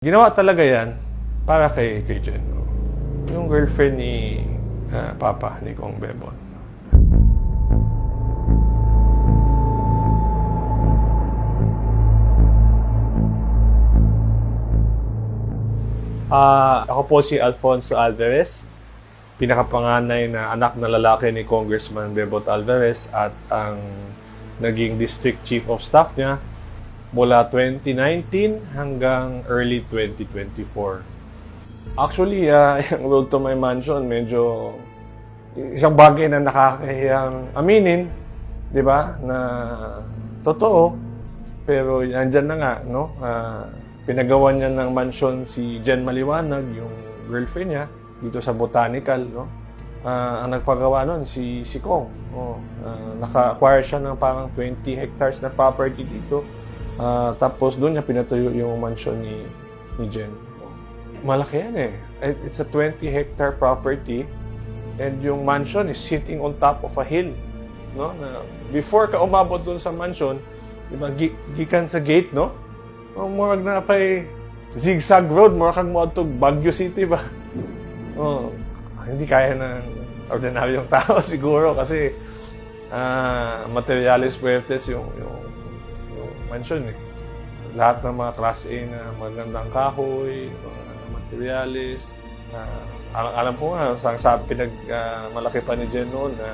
Ginawa talaga yan para kay, kay Jen. Yung girlfriend ni ah, Papa, ni Kong Bebon. Ah, ako po si Alfonso Alvarez, pinakapanganay na anak na lalaki ni Congressman Bebot Alvarez at ang naging District Chief of Staff niya mula 2019 hanggang early 2024. Actually, ah, yung road to my mansion, medyo isang bagay na nakakahiyang aminin, di ba? Na totoo, pero andyan na nga, no? Ah, pinagawa niya ng mansion si Jen Maliwanag, yung girlfriend niya, dito sa Botanical, no? Ah, ang nagpagawa nun, si, si Kong. Oh, ah, naka-acquire siya ng parang 20 hectares na property dito. Ah, tapos doon niya pinatuyo yung mansion ni, ni Jen. Malaki yan eh. It- It's a 20 hectare property and yung mansion is sitting on top of a hill. No? Na before ka umabot doon sa mansion, di ba, gi- gikan sa gate, no? O murag na pa'y zigzag road, murag kang mo to Baguio City ba? Oh, hindi kaya ng ordinaryong tao siguro kasi ah materialis fuertes yung, yung, yung mansion eh. Lahat ng mga class A na magandang kahoy, mga materialis. ah, alam, alam ko nga, sa sabi pinag ah, malaki pa ni Jen noon na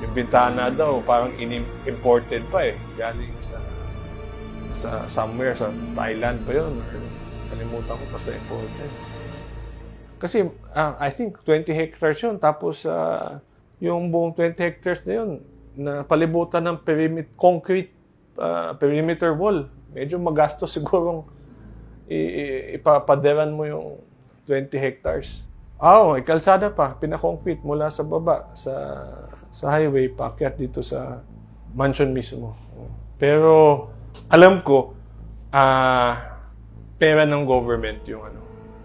yung bintana daw parang in-imported pa eh. Galing sa sa somewhere sa Thailand pa yun. Kalimutan ko basta imported. Kasi ah, I think 20 hectares yun. Tapos ah, yung buong 20 hectares na yun, na palibutan ng perimeter, concrete ah, perimeter wall. Medyo magastos i- ipapaderan mo yung 20 hectares. Ah, oh, kalsada pa, pinakoncrete mula sa baba, sa sa highway, paakyat dito sa mansion mismo. Pero alam ko, ah, pera ng government yung ano,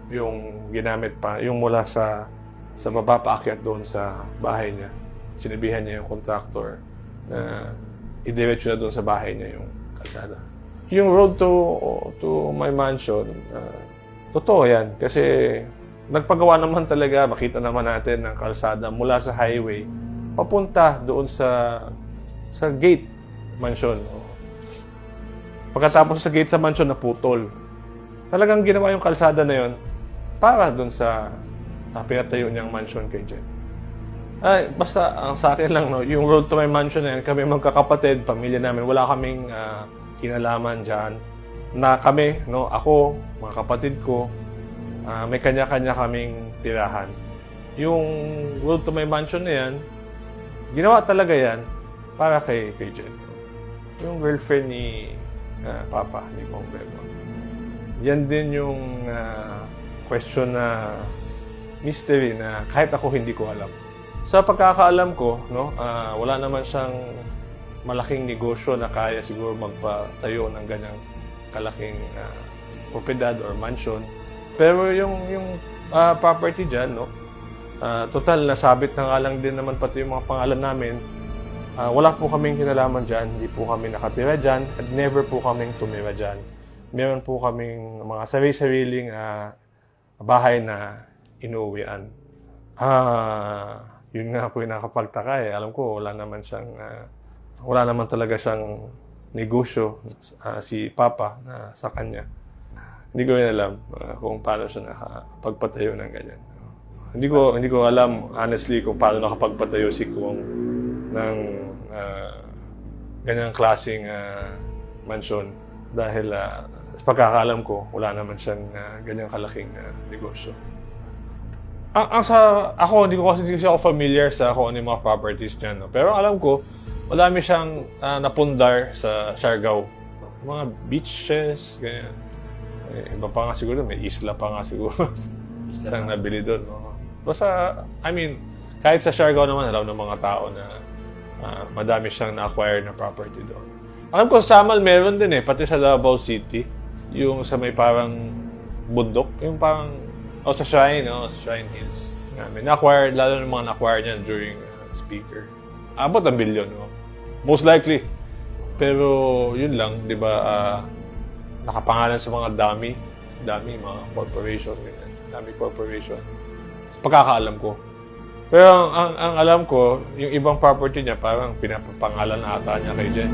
yung ginamit pa, yung mula sa sa baba paakyat doon sa bahay niya. Sinabihan niya yung contractor na idiretso na doon sa bahay niya yung kalsada. Yung road to to my mansion, ah, totoo yan. Kasi nagpagawa naman talaga, makita naman natin ng kalsada mula sa highway papunta doon sa sa gate mansion. Pagkatapos sa gate sa mansion naputol. Talagang ginawa yung kalsada na yon para doon sa uh, pinatayo niyang mansion kay Jen. Ay, basta ang sa akin lang, no, yung road to my mansion na yan, kami magkakapatid, pamilya namin, wala kaming ah, kinalaman dyan. Na kami, no, ako, mga kapatid ko, ah, may kanya-kanya kaming tirahan. Yung road to my mansion na yan, ginawa talaga yan para kay, kay Jen. Yung girlfriend ni ah, Papa, ni Kong Bebon. Yan din yung ah, question na mystery na kahit ako hindi ko alam. Sa pagkakaalam ko, no, ah, wala naman siyang malaking negosyo na kaya siguro magpatayo ng ganyang kalaking ah, propiedad or mansion. Pero yung yung ah, property diyan, no, ah, total nasabit na nga lang din naman pati yung mga pangalan namin. Ah, wala po kaming kinalaman dyan, hindi po kami nakatira dyan, at never po kaming tumira dyan. Meron po kaming mga sarili-sariling ah, bahay na inuwian. Ah, yun nga po yung nakapagtaka eh. Alam ko, wala naman siyang, ah, wala naman talaga siyang negosyo ah, si Papa na sa kanya. Hindi ko rin alam ah, kung paano siya nakapagpatayo ng ganyan. Hindi ko hindi ko alam honestly kung paano nakapagpatayo si Kung ng ah, ganyang klaseng ah, mansion dahil ah, sa pagkakaalam ko wala naman siyang ah, ganyang kalaking ah, negosyo. Ang, ang sa ako hindi ko kasi hindi kasi ako familiar sa kung ano yung mga properties niya no. Pero alam ko madami siyang ah, napundar sa Siargao. Mga beaches, ganyan. Eh, iba pa nga siguro, may isla pa nga siguro. siyang nabili doon. No? Basta, I mean, kahit sa Siargao naman, alam ng mga tao na ah, madami siyang na-acquire na property doon. Alam ko sa Samal meron din eh, pati sa Davao City. Yung sa may parang bundok, yung parang, o sa Shrine, no? sa Shrine Hills. Nga, may na-acquire, lalo ng mga na-acquire niya during uh, speaker. Abot ang bilyon, no? Most likely. Pero yun lang, di ba, ah, nakapangalan sa mga dami Dami mga corporation, ganyan. Dami corporation. Pagkakaalam ko. Pero ang, ang, ang alam ko, yung ibang property niya, parang pinapapangalan na ata niya kay Jen.